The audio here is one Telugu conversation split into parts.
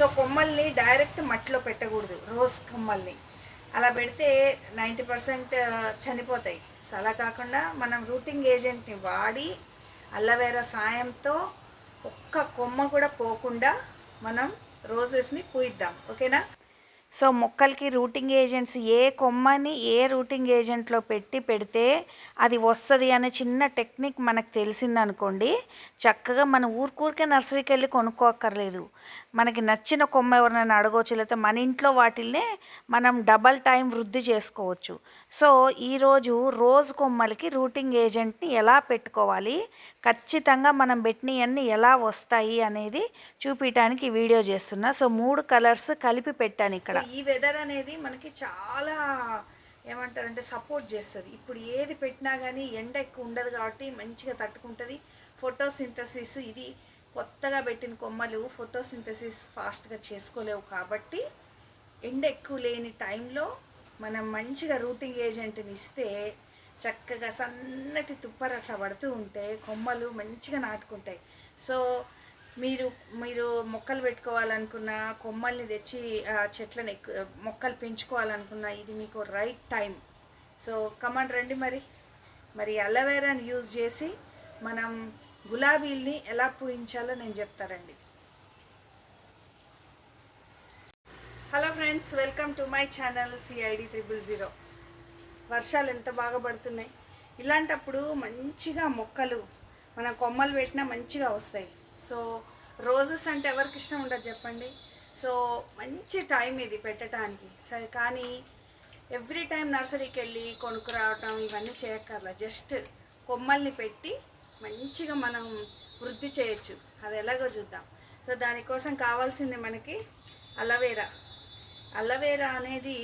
సో కొమ్మల్ని డైరెక్ట్ మట్టిలో పెట్టకూడదు రోజ్ కొమ్మల్ని. అలా పెడితే నైంటీ పర్సెంట్ చనిపోతాయి. సో అలా కాకుండా మనం రూటింగ్ ఏజెంట్ని వాడి అల్లవేరా సాయంతో ఒక్క కొమ్మ కూడా పోకుండా మనం రోజెస్ని పూయిద్దాం. ఓకేనా? సో మొక్కలకి రూటింగ్ ఏజెంట్స్ ఏ కొమ్మని ఏ రూటింగ్ ఏజెంట్లో పెట్టి పెడితే అది వస్తుంది అనే చిన్న టెక్నిక్ మనకు తెలిసిందనుకోండి చక్కగా మన ఊరికూరికే నర్సరీకి వెళ్ళి కొనుక్కోక్కర్లేదు. మనకి నచ్చిన కొమ్మ ఎవరినైనా అడగవచ్చు లేకపోతే మన ఇంట్లో వాటిల్నే మనం డబల్ టైం వృద్ధి చేసుకోవచ్చు. సో ఈరోజు రోజ్ కొమ్మలకి రూటింగ్ ఏజెంట్ని ఎలా పెట్టుకోవాలి ఖచ్చితంగా మనం పెట్టినవన్నీ ఎలా వస్తాయి అనేది చూపించడానికి వీడియో చేస్తున్నా. సో మూడు కలర్స్ కలిపి పెట్టాను ఇక్కడ. ఈ వెదర్ అనేది మనకి చాలా ఏమంటారంటే సపోర్ట్ చేస్తుంది. ఇప్పుడు ఏది పెట్టినా కానీ ఎండ ఎక్కువ ఉండదు కాబట్టి మంచిగా తట్టుకుంటుంది. ఫోటోసింథసిస్ ఇది కొత్తగా పెట్టిన కొమ్మలు ఫోటోసింథసిస్ ఫాస్ట్గా చేసుకోలేవు కాబట్టి ఎండ ఎక్కువ లేని టైంలో మనం మంచిగా రూటింగ్ ఏజెంట్ని ఇస్తే చక్కగా సన్నటి తుప్పరు అట్లా పడుతూ ఉంటే కొమ్మలు మంచిగా నాటుకుంటాయి. సో మీరు మీరు మొక్కలు పెట్టుకోవాలనుకున్న కొమ్మల్ని తెచ్చి ఆ చెట్లను ఎక్కు మొక్కలు పెంచుకోవాలనుకున్న ఇది మీకు రైట్ టైం సో కమాండ్ రండి మరి. మరి అలవేరాని యూజ్ చేసి మనం గులాబీల్ని ఎలా పూయించాలో నేను చెప్తారండి hello friends welcome to my channel CID triple zero వర్షాలు ఎంత బాగా పడుతున్నాయి. ఇలాంటప్పుడు మంచిగా మొక్కలు మనం కొమ్మలు పెట్టినా మంచిగా వస్తాయి. సో రోజెస్ అంటే ఎవరికి ఇష్టం ఉండదు చెప్పండి. సో మంచి టైం ఇది పెట్టడానికి సరే కానీ ఎవ్రీ టైం నర్సరీకి వెళ్ళి కొనుక్కు రావటం ఇవన్నీ చేయక్కర్లా. జస్ట్ కొమ్మల్ని పెట్టి మంచిగా మనం వృద్ధి చేయొచ్చు. అది ఎలాగో చూద్దాం. సో దానికోసం కావాల్సింది మనకి అలవేరా. అల్లవేరా అనేది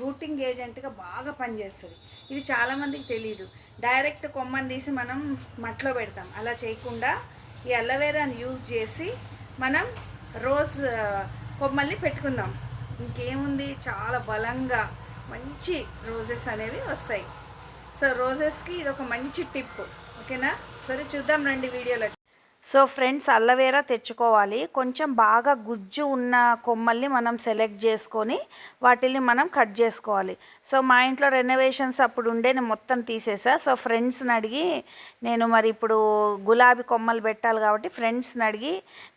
రూటింగ్ ఏజెంట్గా బాగా పనిచేస్తుంది. ఇది చాలామందికి తెలియదు డైరెక్ట్ కొమ్మని తీసి మనం మట్లో పెడతాం. అలా చేయకుండా ఈ అల్లవేరాని యూజ్ చేసి మనం రోజ్ కొమ్మల్ని పెట్టుకుందాం. ఇంకేముంది? చాలా బలంగా మంచి రోజెస్ అనేవి వస్తాయి. సో రోజెస్కి ఇది ఒక మంచి టిప్. ఓకేనా? సరే చూద్దాం రండి వీడియోలో. సో ఫ్రెండ్స్ అల్లవేరా తెచ్చుకోవాలి. కొంచెం బాగా గుజ్జు ఉన్న కొమ్మల్ని మనం సెలెక్ట్ చేసుకొని వాటిని మనం కట్ చేసుకోవాలి. సో మా ఇంట్లో రెనోవేషన్స్ అప్పుడు ఉండే నేను మొత్తం తీసేసా. సో ఫ్రెండ్స్ని అడిగి నేను మరి ఇప్పుడు గులాబీ కొమ్మలు పెట్టాలి కాబట్టి ఫ్రెండ్స్ని అడిగి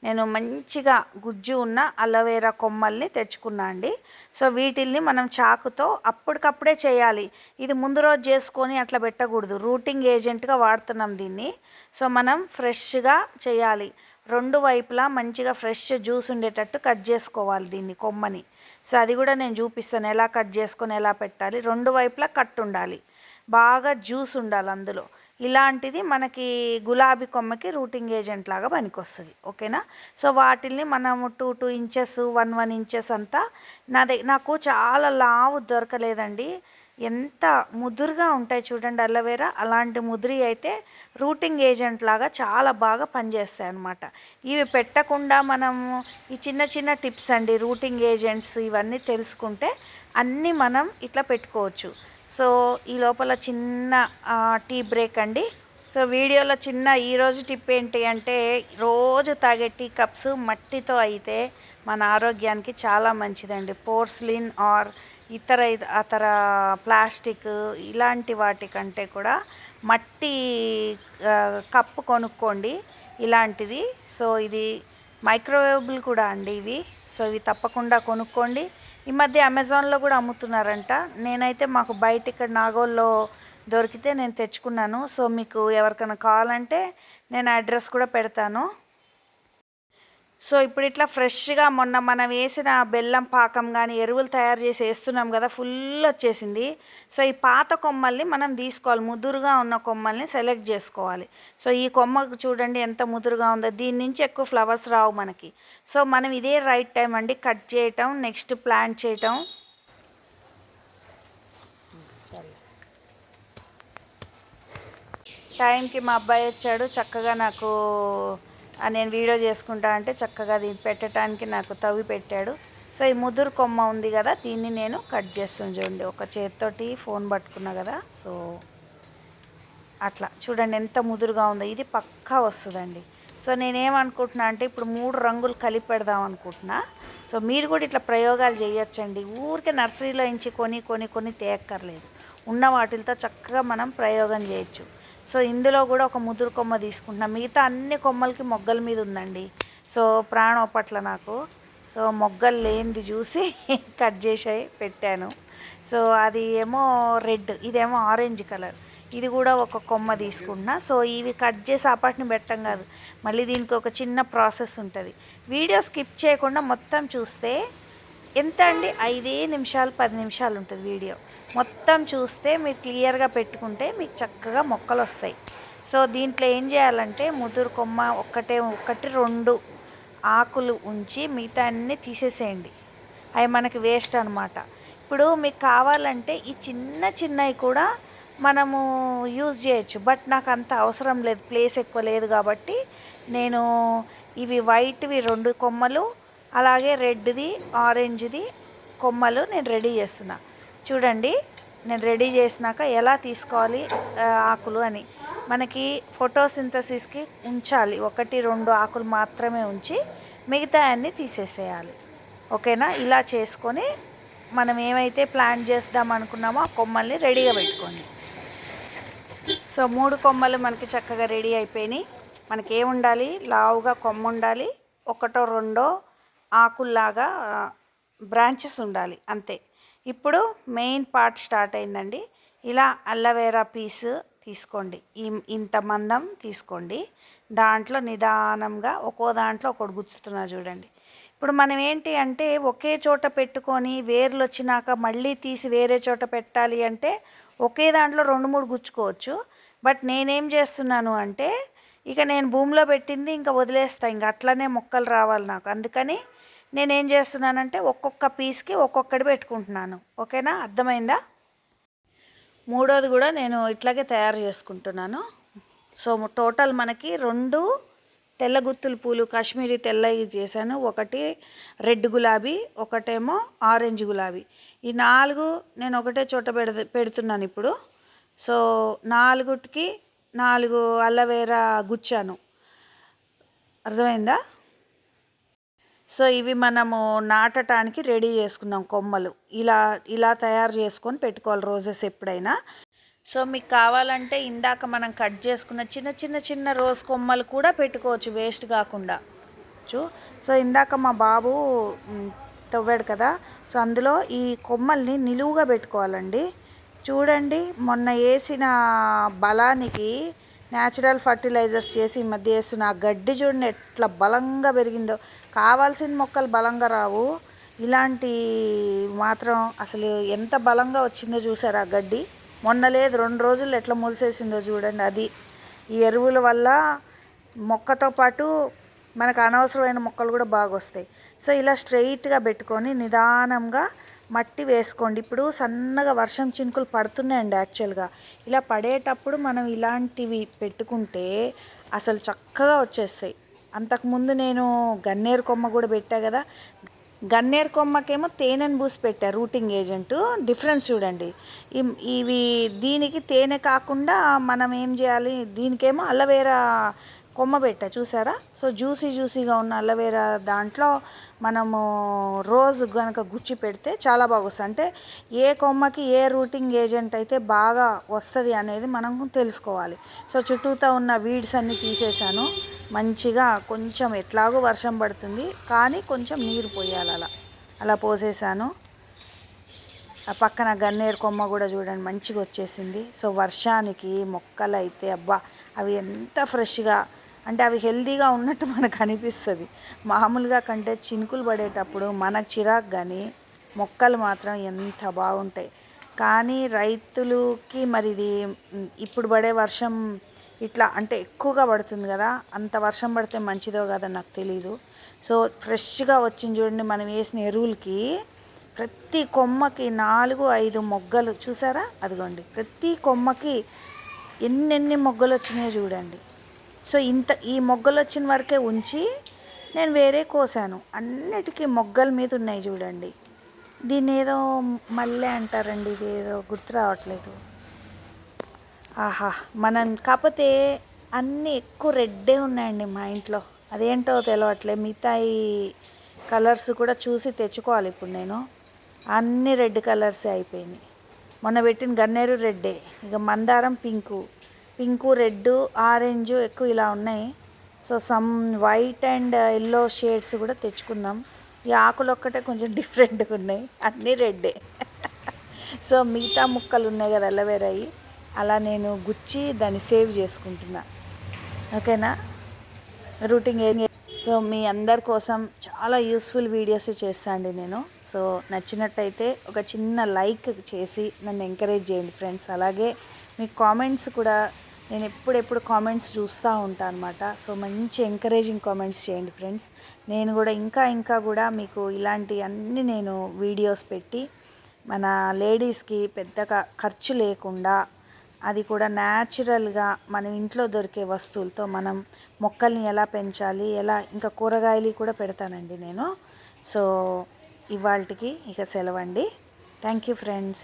నేను మంచిగా గుజ్జు ఉన్న అల్లవేరా కొమ్మల్ని తెచ్చుకున్నా అండి. సో వీటిల్ని మనం చాకుతో అప్పటికప్పుడే చేయాలి. ఇది ముందు రోజు చేసుకొని అట్లా పెట్టకూడదు. రూటింగ్ ఏజెంట్గా వాడుతున్నాం దీన్ని. సో మనం ఫ్రెష్గా చేయాలి. రెండు వైపులా మంచిగా ఫ్రెష్ జ్యూస్ ఉండేటట్టు కట్ చేసుకోవాలి దీన్ని కొమ్మని. సో అది కూడా నేను చూపిస్తాను. ఎలా కట్ చేసుకొని ఎలా పెట్టాలి. రెండు వైపులా కట్ ఉండాలి. బాగా జ్యూస్ ఉండాలి అందులో. ఇలాంటిది మనకి గులాబీ కొమ్మకి రూటింగ్ ఏజెంట్ లాగా పనికొస్తుంది. ఓకేనా? సో వాటిల్ని మనము two two inches one one inches అంతా నా దగ్గర నాకు చాలా లావు దొరకలేదండి. ఎంత ముదురుగా ఉంటాయి చూడండి అల్లవేరా అలాంటి ముదిరి అయితే రూటింగ్ ఏజెంట్ లాగా చాలా బాగా పనిచేస్తాయి అన్నమాట. ఇవి పెట్టకుండా మనము ఈ చిన్న చిన్న టిప్స్ అండి రూటింగ్ ఏజెంట్స్ ఇవన్నీ తెలుసుకుంటే అన్నీ మనం ఇట్లా పెట్టుకోవచ్చు. సో ఈ లోపల చిన్న టీ బ్రేక్ అండి. సో వీడియోలో చిన్న ఈరోజు టిప్ ఏంటి అంటే రోజు తాగే టీ కప్స్ మట్టితో అయితే మన ఆరోగ్యానికి చాలా మంచిదండి. పోర్స్లిన్ ఆర్ ఇతర ఇతర ప్లాస్టిక్ ఇలాంటి వాటి కంటే కూడా మట్టి కప్పు కొనుక్కోండి ఇలాంటిది. సో ఇది మైక్రోవేవబుల్ కూడా అండి ఇవి. సో ఇవి తప్పకుండా కొనుక్కోండి. ఈ మధ్య అమెజాన్లో కూడా అమ్ముతున్నారంట. నేనైతే మాకు బయట ఇక్కడ నాగోల్లో దొరికితే నేను తెచ్చుకున్నాను. సో మీకు ఎవరికైనా కావాలంటే నేను అడ్రస్ కూడా పెడతాను. సో ఇప్పుడు ఇట్లా ఫ్రెష్గా మొన్న మనం వేసిన బెల్లం పాకం కానీ ఎరువులు తయారు చేసి వేస్తున్నాం కదా ఫుల్ వచ్చేసింది. సో ఈ పాత కొమ్మల్ని మనం తీసుకోవాలి. ముదురుగా ఉన్న కొమ్మల్ని సెలెక్ట్ చేసుకోవాలి. సో ఈ కొమ్మకు చూడండి ఎంత ముదురుగా ఉందో. దీని నుంచి ఎక్కువ ఫ్లవర్స్ రావు మనకి. సో మనం ఇదే రైట్ టైం అండి కట్ చేయటం నెక్స్ట్ ప్లాంట్ చేయటం. టైంకి మా అబ్బాయి వచ్చాడు. చక్కగా నాకు నేను వీడియో చేసుకుంటా అంటే చక్కగా దీన్ని పెట్టడానికి నాకు తవ్వి పెట్టాడు. సో ఈ ముదురు కొమ్మ ఉంది కదా దీన్ని నేను కట్ చేస్తుంది చూడండి. ఒక చేతితోటి ఫోన్ పట్టుకున్నా కదా సో అట్లా. చూడండి ఎంత ముదురుగా ఉందో. ఇది పక్కా వస్తుందండి. సో నేనేమనుకుంటున్నా అంటే ఇప్పుడు మూడు రంగులు కలిపి పెడదాం అనుకుంటున్నా. సో మీరు కూడా ఇట్లా ప్రయోగాలు చేయొచ్చండి. ఊరికే నర్సరీలో ఇంచి కొని కొని కొని తేక్కర్లేదు. ఉన్న వాటితో చక్కగా మనం ప్రయోగం చేయొచ్చు. సో ఇందులో కూడా ఒక ముదురు కొమ్మ తీసుకుంటున్నాను మిగతా అన్ని కొమ్మలకి మొగ్గల మీద ఉందండి. సో ప్రాణం పట్ల నాకు. సో మొగ్గలు లేనిది చూసి కట్ చేసి పెట్టాను. సో అది ఏమో రెడ్ ఇదేమో ఆరెంజ్ కలర్. ఇది కూడా ఒక కొమ్మ తీసుకుంటున్నా. సో ఇవి కట్ చేసి అపాటిని పెట్టం కాదు. మళ్ళీ దీనికి ఒక చిన్న ప్రాసెస్ ఉంటుంది. వీడియో స్కిప్ చేయకుండా మొత్తం చూస్తే ఎంత అండి? ఐదే నిమిషాలు పది నిమిషాలు ఉంటుంది వీడియో. మొత్తం చూస్తే మీరు క్లియర్గా పెట్టుకుంటే మీకు చక్కగా మొక్కలు వస్తాయి. సో దీంట్లో ఏం చేయాలంటే ముదురు కొమ్మ ఒక్కటే ఒకటి రెండు ఆకులు ఉంచి మిగతా అన్నీ తీసేసేయండి. అవి మనకి వేస్ట్ అనమాట ఇప్పుడు మీకు కావాలంటే ఈ చిన్న చిన్నవి కూడా మనము యూజ్ చేయొచ్చు. బట్ నాకు అంత అవసరం లేదు. ప్లేస్ ఎక్కువ లేదు కాబట్టి నేను ఇవి వైట్వి రెండు కొమ్మలు అలాగే రెడ్ది ఆరెంజ్ది కొమ్మలు నేను రెడీ చేస్తున్నా. చూడండి నేను రెడీ చేసినాక ఎలా తీసుకోవాలి ఆకులు అని. మనకి ఫోటోసింథసిస్కి ఉంచాలి ఒకటి రెండు ఆకులు మాత్రమే ఉంచి మిగతా అన్నీ తీసేసేయాలి. ఓకేనా? ఇలా చేసుకొని మనం ఏమైతే ప్లాన్ చేద్దాం అనుకున్నామో ఆ కొమ్మల్ని రెడీగా పెట్టుకోండి. సో మూడు కొమ్మలు మనకి చక్కగా రెడీ అయిపోయినాయి. మనకి ఏముండాలి లావుగా కొమ్మ ఉండాలి ఒకటో రెండో ఆకుల్లాగా బ్రాంచెస్ ఉండాలి. అంతే. ఇప్పుడు మెయిన్ పార్ట్ స్టార్ట్ అయిందండి. ఇలా అల్లవేరా పీస్ తీసుకోండి. ఈ ఇంత మందం తీసుకోండి. దాంట్లో నిదానంగా ఒక్కో దాంట్లో ఒకటి గుచ్చుతున్నా చూడండి. ఇప్పుడు మనం ఏంటి అంటే ఒకే చోట పెట్టుకొని వేర్లు వచ్చినాక మళ్ళీ తీసి వేరే చోట పెట్టాలి అంటే ఒకే దాంట్లో రెండు మూడు గుచ్చుకోవచ్చు. బట్ నేనేం చేస్తున్నాను అంటే ఇక నేను భూమిలో పెట్టింది ఇంకా వదిలేస్తాను ఇంకా అట్లనే మొక్కలు రావాలి నాకు. అందుకని నేనేం చేస్తున్నానంటే ఒక్కొక్క పీస్కి ఒక్కొక్కటి పెట్టుకుంటున్నాను. ఓకేనా? అర్థమైందా? మూడోది కూడా నేను ఇట్లాగే తయారు చేసుకుంటున్నాను. సో టోటల్ మనకి రెండు తెల్ల గుత్తుల పూలు కాశ్మీరీ తెల్లవి చేశాను. ఒకటి రెడ్ గులాబీ ఒకటేమో ఆరెంజ్ గులాబీ. ఈ నాలుగు నేను ఒకటే చోట పెడ పెడుతున్నాను ఇప్పుడు. సో నాలుగుటికి నాలుగు అల్లవేరా గుచ్చాను. అర్థమైందా? సో ఇవి మనము నాటటానికి రెడీ చేసుకున్నాం కొమ్మలు. ఇలా ఇలా తయారు చేసుకొని పెట్టుకోవాలి రోజెస్ ఎప్పుడైనా. సో మీకు కావాలంటే ఇందాక మనం కట్ చేసుకున్న చిన్న చిన్న చిన్న రోజ్ కొమ్మలు కూడా పెట్టుకోవచ్చు వేస్ట్ కాకుండా. చూ సో ఇందాక మా బాబు తవ్వాడు కదా. సో అందులో ఈ కొమ్మల్ని నిలువుగా పెట్టుకోవాలండి. చూడండి మొన్న వేసిన బలానికి న్యాచురల్ ఫర్టిలైజర్స్ చేసి ఈ మధ్య వేస్తున్న ఆ గడ్డి చూడండి ఎట్లా బలంగా పెరిగిందో. కావాల్సిన మొక్కలు బలంగా రావు. ఇలాంటి మాత్రం అసలు ఎంత బలంగా వచ్చిందో చూసారా ఆ గడ్డి? మొన్న లేదు రెండు రోజులు ఎట్లా మొలిసేసిందో చూడండి అది. ఈ ఎరువుల వల్ల మొక్కతో పాటు మనకు అనవసరమైన మొక్కలు కూడా బాగా వస్తాయి సో ఇలా స్ట్రెయిట్గా పెట్టుకొని నిదానంగా మట్టి వేసుకోండి. ఇప్పుడు సన్నగా వర్షం చినుకులు పడుతున్నాయండి యాక్చువల్గా. ఇలా పడేటప్పుడు మనం ఇలాంటివి పెట్టుకుంటే అసలు చక్కగా వచ్చేస్తాయి. అంతకుముందు నేను గన్నేరు కొమ్మ కూడా పెట్టా కదా. గన్నేరు కొమ్మకేమో తేనెను పూసి పెట్టా రూటింగ్ ఏజెంట్. డిఫరెన్స్ చూడండి. ఇవి దీనికి తేనె కాకుండా మనం ఏం చేయాలి? దీనికేమో అల్లవేరా కొమ్మ పెట్ట చూసారా? సో జ్యూసీ జ్యూసీగా ఉన్న అలవేరా దాంట్లో మనము రోజు కనుక గుచ్చి పెడితే చాలా బాగా వస్తుంది అంటే ఏ కొమ్మకి ఏ రూటింగ్ ఏజెంట్ అయితే బాగా వస్తుంది అనేది మనం తెలుసుకోవాలి. సో చుట్టూతో ఉన్న వీడ్స్ అన్నీ తీసేసాను మంచిగా కొంచెం ఎట్లాగో వర్షం పడుతుంది కానీ కొంచెం నీరు పోయాలి అలా. అలా పోసేసాను ఆ పక్కన గన్నేరు కొమ్మ కూడా చూడండి మంచిగా వచ్చేసింది. సో వర్షానికి మొక్కలు అయితే అబ్బా అవి ఎంత ఫ్రెష్గా అంటే అవి హెల్తీగా ఉన్నట్టు మనకు అనిపిస్తుంది. మామూలుగా కంటే చినుకులు పడేటప్పుడు మన చిరాకు కానీ మొక్కలు మాత్రం ఎంత బాగుంటాయి. కానీ రైతులకి మరి ఇది ఇప్పుడు పడే వర్షం ఇట్లా అంటే ఎక్కువగా పడుతుంది కదా అంత వర్షం పడితే మంచిదో కదా నాకు తెలీదు. సో ఫ్రెష్గా వచ్చింది చూడండి మనం వేసిన ఎరువులకి ప్రతి కొమ్మకి నాలుగు ఐదు మొగ్గలు చూసారా? అదిగోండి. ప్రతి కొమ్మకి ఎన్నెన్ని మొగ్గలు వచ్చినాయో చూడండి. సో ఇంత ఈ మొగ్గలు వచ్చిన వరకే ఉంచి నేను వేరే కోసాను. అన్నిటికీ మొగ్గల మీద ఉన్నాయి చూడండి. దీన్ని ఏదో మల్లె అంటారండి ఇది ఏదో గుర్తు రావట్లేదు. ఆహా మనం కాకపోతే అన్నీ ఎక్కువ రెడ్డే ఉన్నాయండి మా ఇంట్లో. అదేంటో తెలవట్లే ఈ కలర్స్ కూడా చూసి తెచ్చుకోవాలి ఇప్పుడు నేను. అన్ని రెడ్ కలర్సే అయిపోయినాయి. మొన్న పెట్టిన గన్నేరు రెడ్డే ఇక మందారం పింకు. పింకు రెడ్ ఆరెంజ్ ఎక్కువ ఇలా ఉన్నాయి. So some white and yellow shades కూడా తెచ్చుకుందాం. ఈ ఆకులు ఒక్కటే కొంచెం డిఫరెంట్గా ఉన్నాయి. అన్నీ రెడ్డే. సో మిగతా ముక్కలు ఉన్నాయి కదా అల్లవేరాయి అలా నేను గుచ్చి దాన్ని సేవ్ చేసుకుంటున్నా. ఓకేనా? రూటింగ్ ఏం సో మీ అందరి కోసం చాలా యూస్ఫుల్ వీడియోస్ చేస్తాండి నేను. సో నచ్చినట్టయితే ఒక చిన్న లైక్ చేసి నన్ను ఎంకరేజ్ చేయండి ఫ్రెండ్స్. అలాగే మీ కామెంట్స్ కూడా నేను ఎప్పుడెప్పుడు కామెంట్స్ చూస్తూ ఉంటాను అనమాట సో మంచి ఎంకరేజింగ్ కామెంట్స్ చేయండి ఫ్రెండ్స్ నేను కూడా ఇంకా ఇంకా కూడా మీకు ఇలాంటి అన్ని నేను వీడియోస్ పెట్టి మన లేడీస్కి పెద్దగా ఖర్చు లేకుండా అది కూడా న్యాచురల్గా మనం ఇంట్లో దొరికే వస్తువులతో మనం మొక్కల్ని ఎలా పెంచాలి ఎలా ఇంకా కూరగాయలు కూడా పెడతానండి నేను. సో ఇవాళకి ఇక సెలవండి. Thank you friends